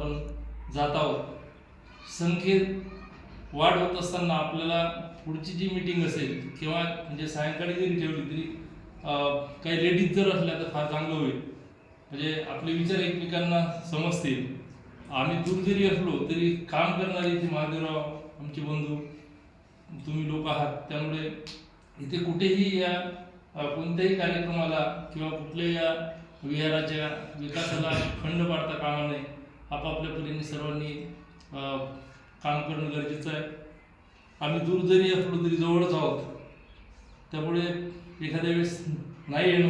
आपण जात आहोत. संख्येत वाढ होत असताना आपल्याला पुढची जी मीटिंग असेल किंवा म्हणजे सायंकाळी जरी ठेवली तरी काही लेडीज जर असल्या तर फार चांगलं होईल. म्हणजे आपले विचार एकमेकांना समजतील. आम्ही दूर जरी असलो तरी काम करणारे इथे महादेवराव आमचे बंधू तुम्ही लोक आहात. त्यामुळे इथे कुठेही या कोणत्याही कार्यक्रमाला किंवा कुठल्याही या विहाराच्या विकासाला खंड पाडता कामा नये. आपापल्या परीने सर्वांनी काम करणं गरजेचं आहे. आम्ही दूर जरी असलो तरी जवळच आहोत. त्यामुळे एखाद्या वेळेस नाही येणं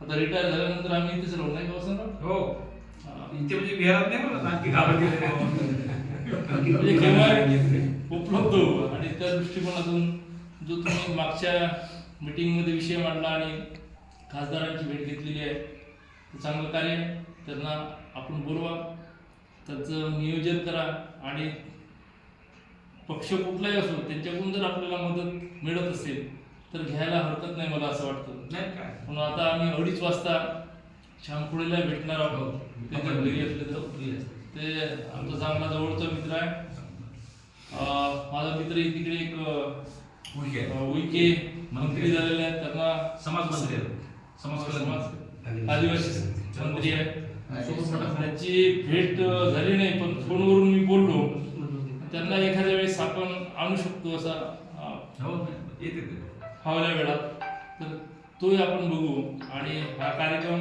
आता रिटायर झाल्यानंतर आम्ही इथेच राहू नाही का वसंतराव? हो. हा. इथे म्हणजे विहारात नाही म्हणत आणखी गावात गेले म्हणजे केव्हा उपलब्ध होऊ? आणि त्या दृष्टिकोनातून जो तुम्ही मागच्या मीटिंगमध्ये विषय मांडला आणि खासदारांची भेट घेतलेली आहे ते चांगलं कार्य त्यांना आपण बोलवा. त्याचं नियोजन करा आणि पक्ष कुठलाही असो त्यांच्याकडून जर आपल्याला मदत मिळत असेल तर घ्यायला हरकत नाही मला असं वाटतं. नाही काय? म्हणून आता आम्ही अडीच वाजता श्यामपुळेला भेटणार आहोत. घरी असले तर ते आमचा चांगला जवळचा मित्र आहे. माझा मित्र तिकडे एक उईके. मंत्री झालेले आहेत. त्यांना समाज मंत्री समाज आदिवासी मंत्री आहे. त्यांची भेट झाली नाही पण फोनवरून मी बोललो. त्यांना एखाद्या वेळेस आपण आणू शकतो असा हो येते ते. फावल्या वेळात. तर तोही आपण बघू. आणि हा कार्यक्रम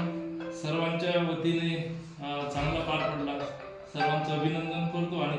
सर्वांच्या वतीने चांगला पार पडला. सर्वांचं अभिनंदन करतो आणि